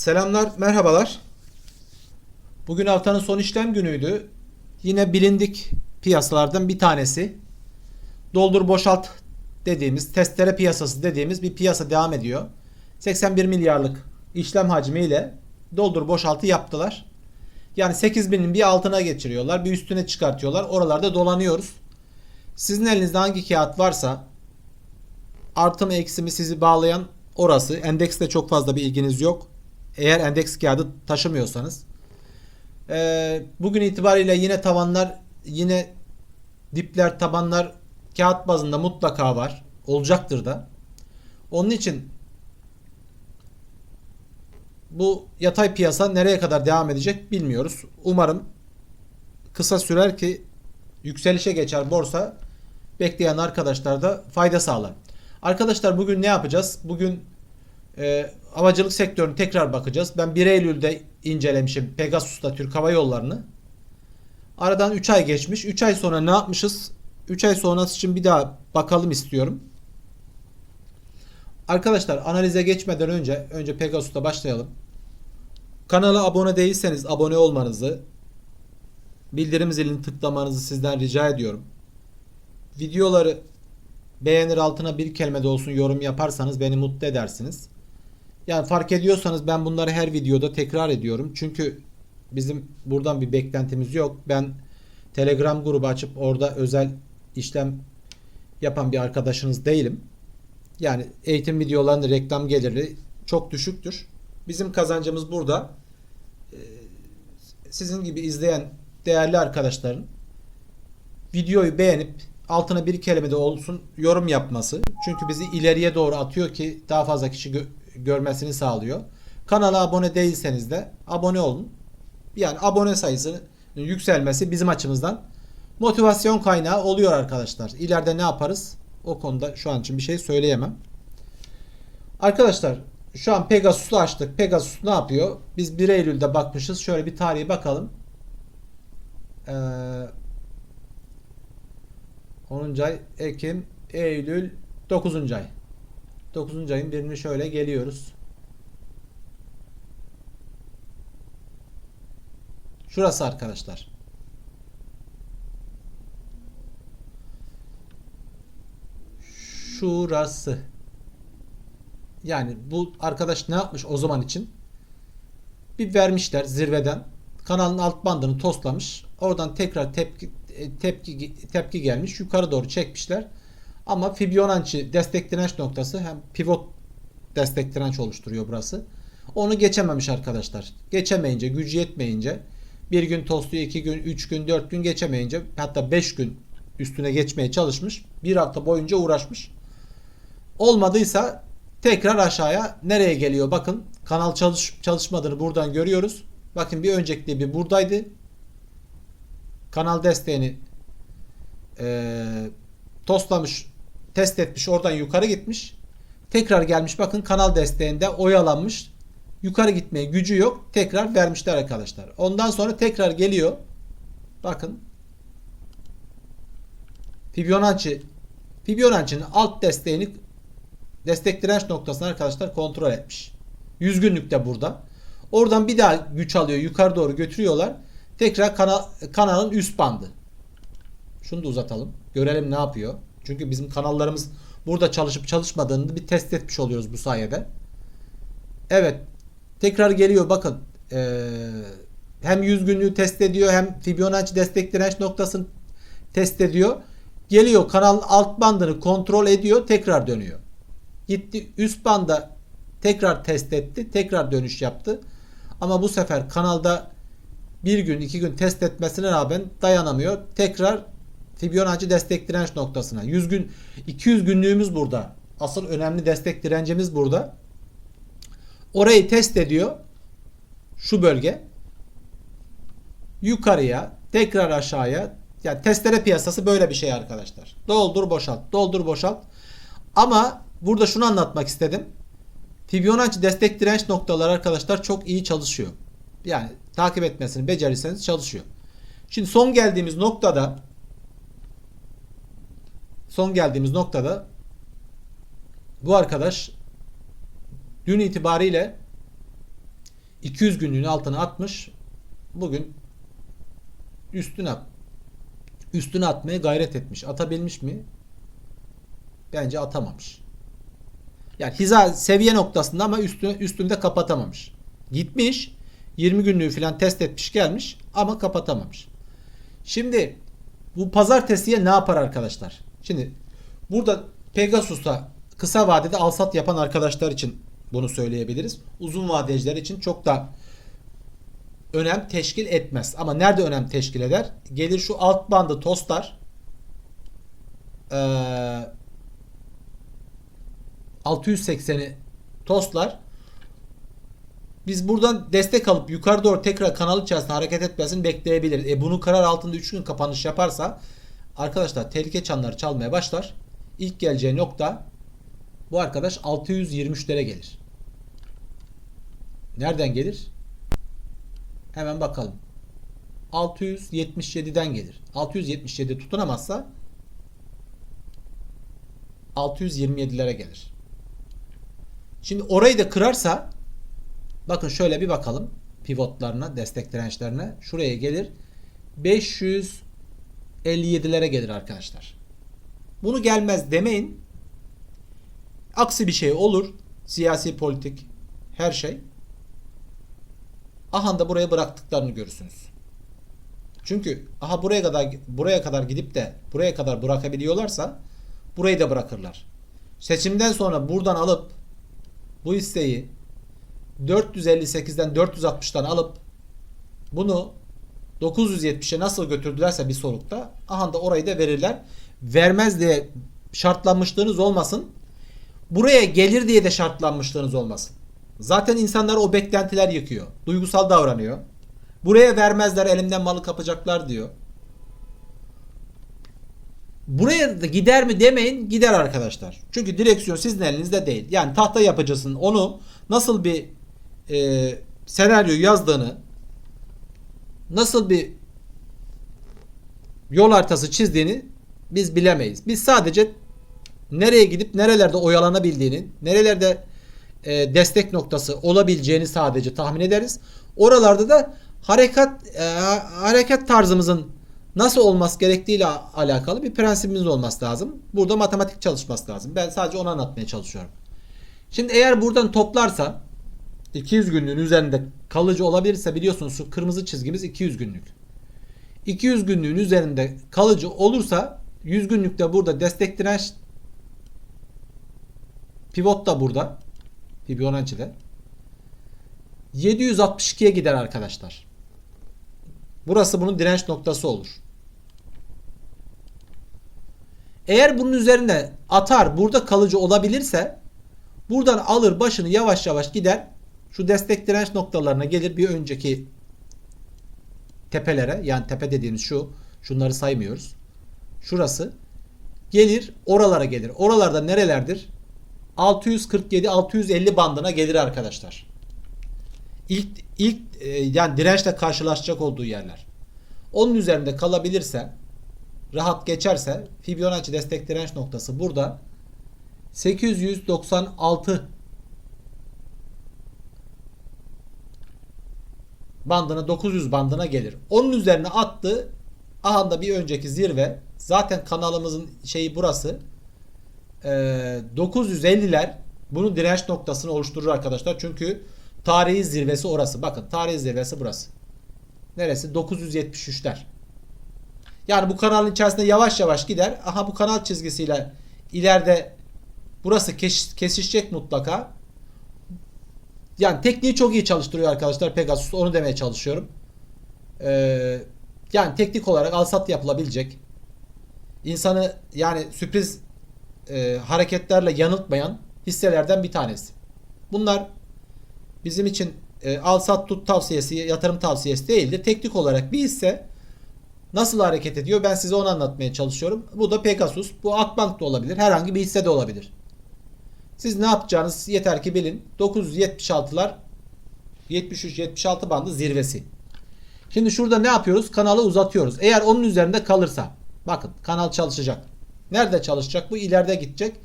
Selamlar, merhabalar. Bugün haftanın son işlem günüydü. Yine bilindik piyasalardan bir tanesi. Doldur boşalt dediğimiz, testere piyasası dediğimiz bir piyasa devam ediyor. 81 milyarlık işlem hacmiyle doldur boşaltı yaptılar. Yani 8000'in bir altına geçiriyorlar, bir üstüne çıkartıyorlar. Oralarda dolanıyoruz. Sizin elinizde hangi kağıt varsa artı mı eksi mi sizi bağlayan orası. Endeksle çok fazla bir ilginiz yok. Eğer endeks kağıdı taşımıyorsanız. Ee, bugün itibariyle yine tavanlar, yine dipler, tabanlar kağıt bazında mutlaka var. Olacaktır da. Onun için bu yatay piyasa nereye kadar devam edecek bilmiyoruz. Umarım kısa sürer ki yükselişe geçer borsa bekleyen arkadaşlar da fayda sağlar. Arkadaşlar bugün ne yapacağız? Bugün e, havacılık sektörünü tekrar bakacağız. Ben 1 Eylül'de incelemişim Pegasus'ta Türk Hava Yolları'nı. Aradan 3 ay geçmiş. 3 ay sonra ne yapmışız? 3 ay sonrası için bir daha bakalım istiyorum. Arkadaşlar analize geçmeden önce önce Pegasus'ta başlayalım. Kanala abone değilseniz abone olmanızı, bildirim zilini tıklamanızı sizden rica ediyorum. Videoları beğenir altına bir kelime de olsun yorum yaparsanız beni mutlu edersiniz. Yani fark ediyorsanız ben bunları her videoda tekrar ediyorum. Çünkü bizim buradan bir beklentimiz yok. Ben Telegram grubu açıp orada özel işlem yapan bir arkadaşınız değilim. Yani eğitim videolarında reklam geliri çok düşüktür. Bizim kazancımız burada. Ee, Sizin gibi izleyen değerli arkadaşların videoyu beğenip altına bir kelime de olsun yorum yapması. Çünkü bizi ileriye doğru atıyor ki daha fazla kişi görmesini sağlıyor. Kanala abone değilseniz de abone olun. Yani abone sayısının yükselmesi bizim açımızdan motivasyon kaynağı oluyor arkadaşlar. İleride ne yaparız? O konuda şu an için bir şey söyleyemem. Arkadaşlar şu an Pegasus'u açtık. Pegasus ne yapıyor? Biz 1 Eylül'de bakmışız. Şöyle bir tarihe bakalım. Ee, 10. ay Ekim, Eylül, 9. ay. 9. ayın birini şöyle geliyoruz. Şurası arkadaşlar. Şurası. Yani bu arkadaş ne yapmış o zaman için? Bir vermişler zirveden. Kanalın alt bandını toslamış. Oradan tekrar tepki e, tepki tepki gelmiş. Yukarı doğru çekmişler. Ama Fibonacci destek direnç noktası hem pivot destek direnç oluşturuyor burası. Onu geçememiş arkadaşlar. Geçemeyince, gücü yetmeyince bir gün tosluyor, iki gün, üç gün, dört gün geçemeyince hatta beş gün üstüne geçmeye çalışmış. Bir hafta boyunca uğraşmış. Olmadıysa tekrar aşağıya nereye geliyor? Bakın kanal çalış, çalışmadığını buradan görüyoruz. Bakın bir önceki bir buradaydı. Kanal desteğini e, toslamış, test etmiş, oradan yukarı gitmiş. Tekrar gelmiş bakın kanal desteğinde oyalanmış. Yukarı gitmeye gücü yok. Tekrar vermişler arkadaşlar. Ondan sonra tekrar geliyor. Bakın. Fibonacci Fibonacci'nin alt desteğini destek direnç noktasını arkadaşlar kontrol etmiş. 100 günlükte burada. Oradan bir daha güç alıyor. Yukarı doğru götürüyorlar. Tekrar kanal, kanalın üst bandı. Şunu da uzatalım. Görelim ne yapıyor. Çünkü bizim kanallarımız burada çalışıp çalışmadığını bir test etmiş oluyoruz bu sayede. Evet. Tekrar geliyor bakın. Ee, hem 100 günlüğü test ediyor hem Fibonacci destek direnç noktasını test ediyor. Geliyor kanalın alt bandını kontrol ediyor. Tekrar dönüyor. Gitti üst banda tekrar test etti. Tekrar dönüş yaptı. Ama bu sefer kanalda bir gün iki gün test etmesine rağmen dayanamıyor. Tekrar Fibonacci destek direnç noktasına. 100 gün 200 günlüğümüz burada. Asıl önemli destek direncimiz burada. Orayı test ediyor. Şu bölge. Yukarıya, tekrar aşağıya. Yani testere piyasası böyle bir şey arkadaşlar. Doldur boşalt, doldur boşalt. Ama burada şunu anlatmak istedim. Fibonacci destek direnç noktaları arkadaşlar çok iyi çalışıyor. Yani takip etmesini becerirseniz çalışıyor. Şimdi son geldiğimiz noktada son geldiğimiz noktada bu arkadaş dün itibariyle 200 günlüğün altına atmış. Bugün üstüne üstüne atmaya gayret etmiş. Atabilmiş mi? Bence atamamış. Yani hiza seviye noktasında ama üstü, üstünde kapatamamış. Gitmiş 20 günlüğü falan test etmiş gelmiş ama kapatamamış. Şimdi bu pazartesiye ne yapar arkadaşlar? Şimdi burada Pegasus'a kısa vadede alsat yapan arkadaşlar için bunu söyleyebiliriz. Uzun vadeciler için çok da önem teşkil etmez. Ama nerede önem teşkil eder? Gelir şu alt bandı tostlar. Ee, 680'i tostlar. Biz buradan destek alıp yukarı doğru tekrar kanal içerisinde hareket etmesini bekleyebiliriz. E bunu karar altında 3 gün kapanış yaparsa arkadaşlar tehlike çanları çalmaya başlar. İlk geleceği nokta bu arkadaş 623'lere gelir. Nereden gelir? Hemen bakalım. 677'den gelir. 677 tutunamazsa 627'lere gelir. Şimdi orayı da kırarsa bakın şöyle bir bakalım pivotlarına, destek dirençlerine. Şuraya gelir. 557'lere gelir arkadaşlar. Bunu gelmez demeyin. Aksi bir şey olur. Siyasi, politik her şey. Aha da buraya bıraktıklarını görürsünüz. Çünkü aha buraya kadar buraya kadar gidip de buraya kadar bırakabiliyorlarsa burayı da bırakırlar. Seçimden sonra buradan alıp bu hisseyi 458'den 460'tan alıp bunu 970'e nasıl götürdülerse bir solukta aha da orayı da verirler. Vermez diye şartlanmışlığınız olmasın. Buraya gelir diye de şartlanmışlığınız olmasın. Zaten insanlar o beklentiler yıkıyor. Duygusal davranıyor. Buraya vermezler elimden malı kapacaklar diyor. Buraya da gider mi demeyin gider arkadaşlar. Çünkü direksiyon sizin elinizde değil. Yani tahta yapıcısının onu nasıl bir e, senaryo yazdığını nasıl bir yol haritası çizdiğini biz bilemeyiz. Biz sadece nereye gidip nerelerde oyalanabildiğini, nerelerde e, destek noktası olabileceğini sadece tahmin ederiz. Oralarda da harekat e, hareket tarzımızın nasıl olması gerektiğiyle alakalı bir prensibimiz olması lazım. Burada matematik çalışması lazım. Ben sadece onu anlatmaya çalışıyorum. Şimdi eğer buradan toplarsa 200 günlüğün üzerinde kalıcı olabilirse biliyorsunuz şu kırmızı çizgimiz 200 günlük. 200 günlüğün üzerinde kalıcı olursa 100 günlükte burada destek direnç pivot da burada. Fibonacci'de. 762'ye gider arkadaşlar. Burası bunun direnç noktası olur. Eğer bunun üzerine atar burada kalıcı olabilirse buradan alır başını yavaş yavaş gider. Şu destek direnç noktalarına gelir bir önceki tepelere yani tepe dediğimiz şu şunları saymıyoruz. Şurası gelir oralara gelir. Oralarda nerelerdir? 647-650 bandına gelir arkadaşlar. İlk ilk e, yani dirençle karşılaşacak olduğu yerler. Onun üzerinde kalabilirse rahat geçerse Fibonacci destek direnç noktası burada 896 bandına 900 bandına gelir. Onun üzerine attı. Aha da bir önceki zirve. Zaten kanalımızın şeyi burası. Ee, 950'ler bunun direnç noktasını oluşturur arkadaşlar. Çünkü tarihi zirvesi orası. Bakın tarihi zirvesi burası. Neresi? 973'ler. Yani bu kanalın içerisinde yavaş yavaş gider. Aha bu kanal çizgisiyle ileride burası kes, kesişecek mutlaka. Yani tekniği çok iyi çalıştırıyor arkadaşlar Pegasus. Onu demeye çalışıyorum. Ee, yani teknik olarak alsat yapılabilecek. İnsanı yani sürpriz e, hareketlerle yanıltmayan hisselerden bir tanesi. Bunlar bizim için e, al sat tut tavsiyesi, yatırım tavsiyesi değildir. Teknik olarak bir hisse nasıl hareket ediyor ben size onu anlatmaya çalışıyorum. Bu da Pegasus. Bu Akbank da olabilir. Herhangi bir hisse de olabilir. Siz ne yapacağınız yeter ki bilin. 976'lar 73-76 bandı zirvesi. Şimdi şurada ne yapıyoruz? Kanalı uzatıyoruz. Eğer onun üzerinde kalırsa bakın kanal çalışacak. Nerede çalışacak? Bu ileride gidecek.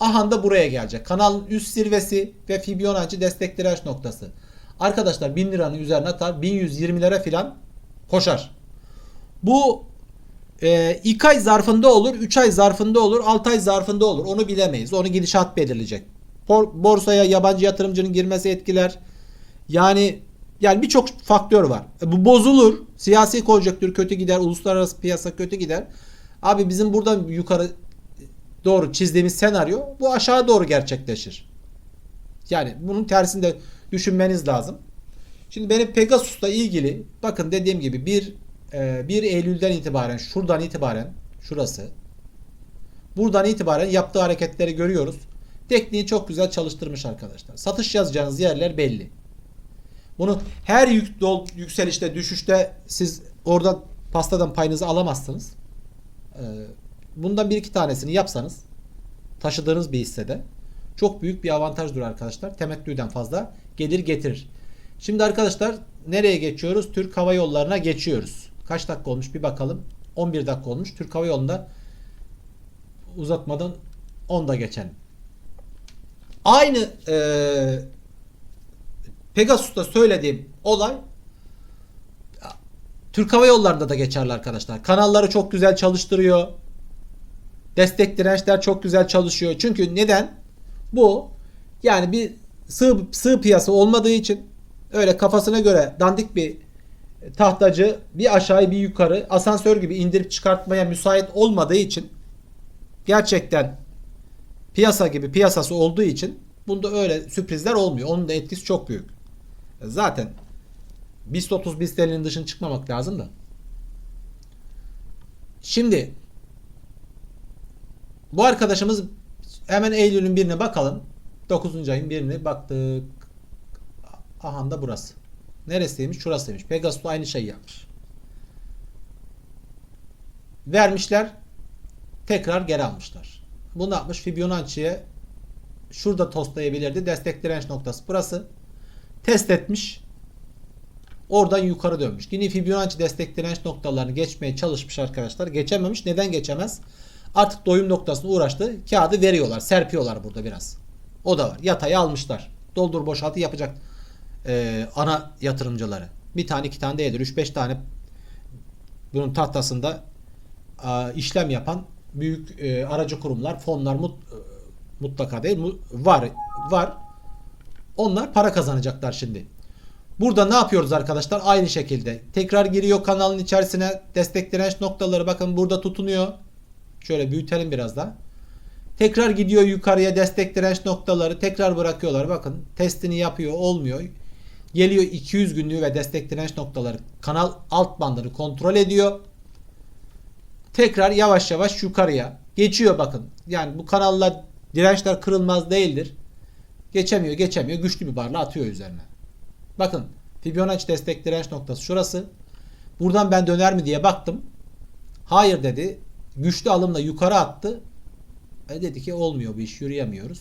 Aha da buraya gelecek. Kanalın üst zirvesi ve Fibonacci destek direnç noktası. Arkadaşlar 1000 liranın üzerine atar 1120'lere filan koşar. Bu 2 ay zarfında olur, 3 ay zarfında olur, 6 ay zarfında olur. Onu bilemeyiz. Onu gidişat belirleyecek. Bor- Borsaya yabancı yatırımcının girmesi etkiler. Yani yani birçok faktör var. E, Bu bozulur. Siyasi konjonktür kötü gider, uluslararası piyasa kötü gider. Abi bizim buradan yukarı doğru çizdiğimiz senaryo bu aşağı doğru gerçekleşir. Yani bunun tersinde düşünmeniz lazım. Şimdi benim Pegasus'la ilgili bakın dediğim gibi 1 1 Eylül'den itibaren şuradan itibaren şurası buradan itibaren yaptığı hareketleri görüyoruz. Tekniği çok güzel çalıştırmış arkadaşlar. Satış yazacağınız yerler belli. Bunu her yük, dol, yükselişte düşüşte siz oradan pastadan payınızı alamazsınız. Ee, bundan bir iki tanesini yapsanız taşıdığınız bir hissede çok büyük bir avantajdır arkadaşlar. Temettüden fazla gelir getirir. Şimdi arkadaşlar nereye geçiyoruz? Türk Hava Yolları'na geçiyoruz. Kaç dakika olmuş bir bakalım. 11 dakika olmuş. Türk Hava Yolu'nda uzatmadan 10'da geçelim. Aynı eee Pegasus'ta söylediğim olay Türk Hava Yolları'nda da geçerli arkadaşlar. Kanalları çok güzel çalıştırıyor. Destek dirençler çok güzel çalışıyor. Çünkü neden? Bu yani bir sığ, sığ piyasa olmadığı için öyle kafasına göre dandik bir tahtacı bir aşağı bir yukarı asansör gibi indirip çıkartmaya müsait olmadığı için gerçekten piyasa gibi piyasası olduğu için bunda öyle sürprizler olmuyor. Onun da etkisi çok büyük. Zaten BIST 30 BIST 50'nin dışına çıkmamak lazım da. Şimdi bu arkadaşımız hemen Eylül'ün birine bakalım. 9. ayın birine baktık. Aha da burası. Neresiymiş? Şurasıymış. Pegasus aynı şeyi yapmış. Vermişler. Tekrar geri almışlar. Bu ne yapmış? Fibonacci'ye şurada tostlayabilirdi. Destek direnç noktası burası. Test etmiş. Oradan yukarı dönmüş. Yine Fibonacci destek direnç noktalarını geçmeye çalışmış arkadaşlar. Geçememiş. Neden geçemez? Artık doyum noktasına uğraştı. Kağıdı veriyorlar. Serpiyorlar burada biraz. O da var. Yatayı almışlar. Doldur boşaltı yapacak e, ana yatırımcıları. Bir tane iki tane değildir. 3-5 tane bunun tahtasında a, işlem yapan büyük e, aracı kurumlar, fonlar mut, e, mutlaka değil mu, var var. Onlar para kazanacaklar şimdi. Burada ne yapıyoruz arkadaşlar? Aynı şekilde. Tekrar giriyor kanalın içerisine. Destek direnç noktaları bakın burada tutunuyor. Şöyle büyütelim biraz daha. Tekrar gidiyor yukarıya destek direnç noktaları. Tekrar bırakıyorlar. Bakın testini yapıyor. Olmuyor. Geliyor 200 günlüğü ve destek direnç noktaları. Kanal alt bandını kontrol ediyor. Tekrar yavaş yavaş yukarıya. Geçiyor bakın. Yani bu kanallar dirençler kırılmaz değildir. Geçemiyor geçemiyor. Güçlü bir barla atıyor üzerine. Bakın Fibonacci destek direnç noktası şurası. Buradan ben döner mi diye baktım. Hayır dedi. Güçlü alımla yukarı attı. E dedi ki olmuyor bu iş yürüyemiyoruz.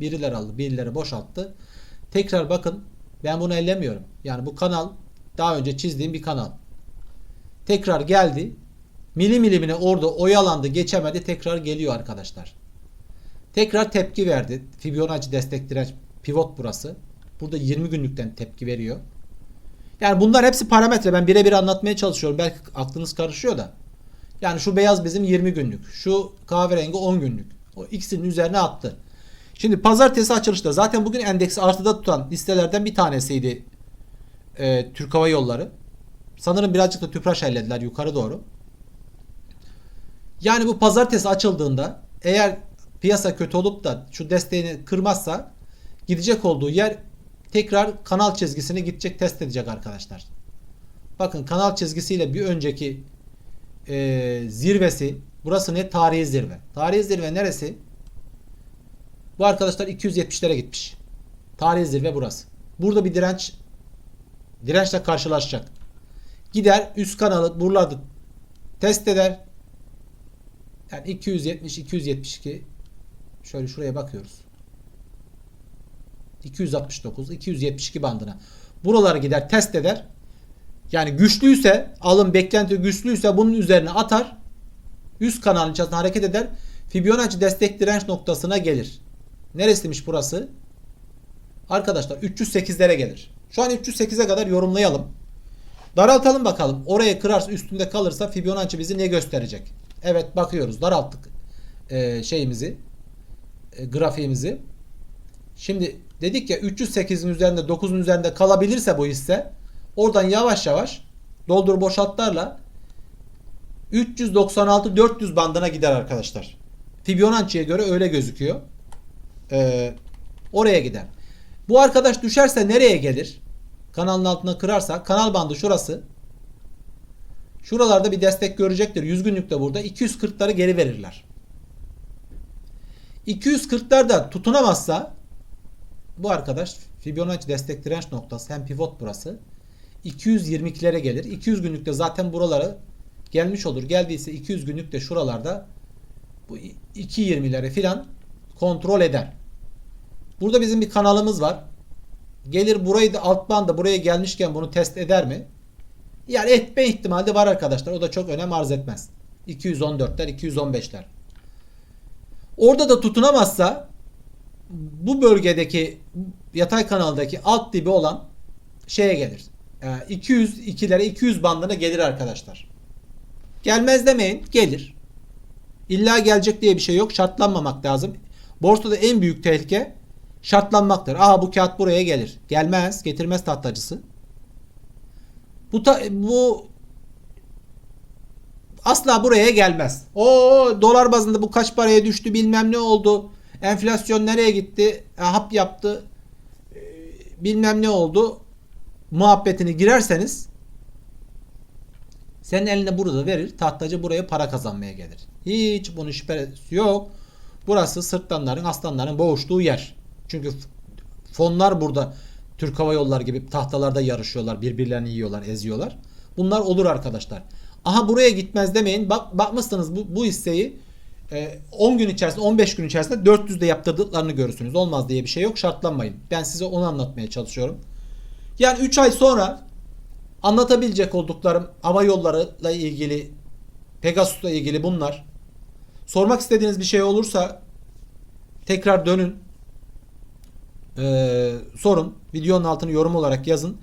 Birileri aldı birileri boşalttı. Tekrar bakın ben bunu ellemiyorum. Yani bu kanal daha önce çizdiğim bir kanal. Tekrar geldi. Milim milimine orada oyalandı geçemedi tekrar geliyor arkadaşlar. Tekrar tepki verdi. Fibonacci destek pivot burası. Burada 20 günlükten tepki veriyor. Yani bunlar hepsi parametre. Ben birebir anlatmaya çalışıyorum. Belki aklınız karışıyor da. Yani şu beyaz bizim 20 günlük. Şu kahverengi 10 günlük. O ikisinin üzerine attı. Şimdi pazartesi açılışta zaten bugün endeksi artıda tutan listelerden bir tanesiydi e, Türk Hava Yolları. Sanırım birazcık da tüpraş ellediler yukarı doğru. Yani bu pazartesi açıldığında eğer piyasa kötü olup da şu desteğini kırmazsa gidecek olduğu yer tekrar kanal çizgisini gidecek test edecek arkadaşlar. Bakın kanal çizgisiyle bir önceki e, zirvesi burası ne? Tarihi zirve. Tarihi zirve neresi? Bu arkadaşlar 270'lere gitmiş. Tarihi zirve burası. Burada bir direnç dirençle karşılaşacak. Gider üst kanalı buralarda test eder. Yani 270 272 şöyle şuraya bakıyoruz. 269 272 bandına. Buraları gider test eder. Yani güçlüyse alım beklenti güçlüyse bunun üzerine atar. Üst kanalın içerisinde hareket eder. Fibonacci destek direnç noktasına gelir. Neresiymiş burası? Arkadaşlar 308'lere gelir. Şu an 308'e kadar yorumlayalım. Daraltalım bakalım. Oraya kırarsa üstünde kalırsa Fibonacci bizi ne gösterecek? Evet bakıyoruz. Daralttık e, şeyimizi. e, grafiğimizi. Şimdi dedik ya 308'in üzerinde 9'un üzerinde kalabilirse bu hisse oradan yavaş yavaş doldur boşaltlarla 396-400 bandına gider arkadaşlar. Fibonacci'ye göre öyle gözüküyor. Ee, oraya gider. Bu arkadaş düşerse nereye gelir? Kanalın altına kırarsa kanal bandı şurası. Şuralarda bir destek görecektir. 100 günlükte burada 240'ları geri verirler. 240'larda tutunamazsa bu arkadaş Fibonacci destek direnç noktası hem pivot burası. 222'lere gelir. 200 günlükte zaten buraları gelmiş olur. Geldiyse 200 günlükte şuralarda bu 2.20'lere filan kontrol eder. Burada bizim bir kanalımız var. Gelir burayı da alt banda buraya gelmişken bunu test eder mi? Yani etme ihtimali var arkadaşlar. O da çok önem arz etmez. 214'ler, 215'ler. Orada da tutunamazsa bu bölgedeki yatay kanaldaki alt dibi olan şeye gelir. Yani 202'lere 200 bandına gelir arkadaşlar. Gelmez demeyin. Gelir. İlla gelecek diye bir şey yok. Şartlanmamak lazım. Borsada en büyük tehlike şartlanmaktır. Aha bu kağıt buraya gelir. Gelmez. Getirmez tahtacısı. Bu ta- bu asla buraya gelmez. O dolar bazında bu kaç paraya düştü bilmem ne oldu. Enflasyon nereye gitti? E, hap yaptı. E, bilmem ne oldu. Muhabbetini girerseniz senin eline burada verir. Tahtacı buraya para kazanmaya gelir. Hiç bunun şüphesi yok. Burası sırtlanların, aslanların boğuştuğu yer. Çünkü fonlar burada Türk Hava Yolları gibi tahtalarda yarışıyorlar. Birbirlerini yiyorlar, eziyorlar. Bunlar olur arkadaşlar. Aha buraya gitmez demeyin. Bak bakmışsınız bu, bu hisseyi e, 10 gün içerisinde 15 gün içerisinde 400'de yaptırdıklarını görürsünüz. Olmaz diye bir şey yok. Şartlanmayın. Ben size onu anlatmaya çalışıyorum. Yani 3 ay sonra anlatabilecek olduklarım hava yollarıyla ilgili Pegasus'la ilgili bunlar. Sormak istediğiniz bir şey olursa tekrar dönün. Ee, sorun. Videonun altını yorum olarak yazın.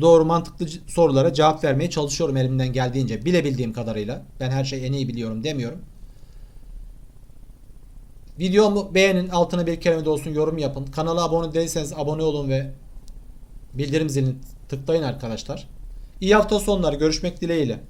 Doğru mantıklı sorulara cevap vermeye çalışıyorum elimden geldiğince. Bilebildiğim kadarıyla. Ben her şeyi en iyi biliyorum demiyorum. Videomu beğenin. Altına bir kelime de olsun yorum yapın. Kanala abone değilseniz abone olun ve bildirim zilini tıklayın arkadaşlar. İyi hafta sonları. Görüşmek dileğiyle.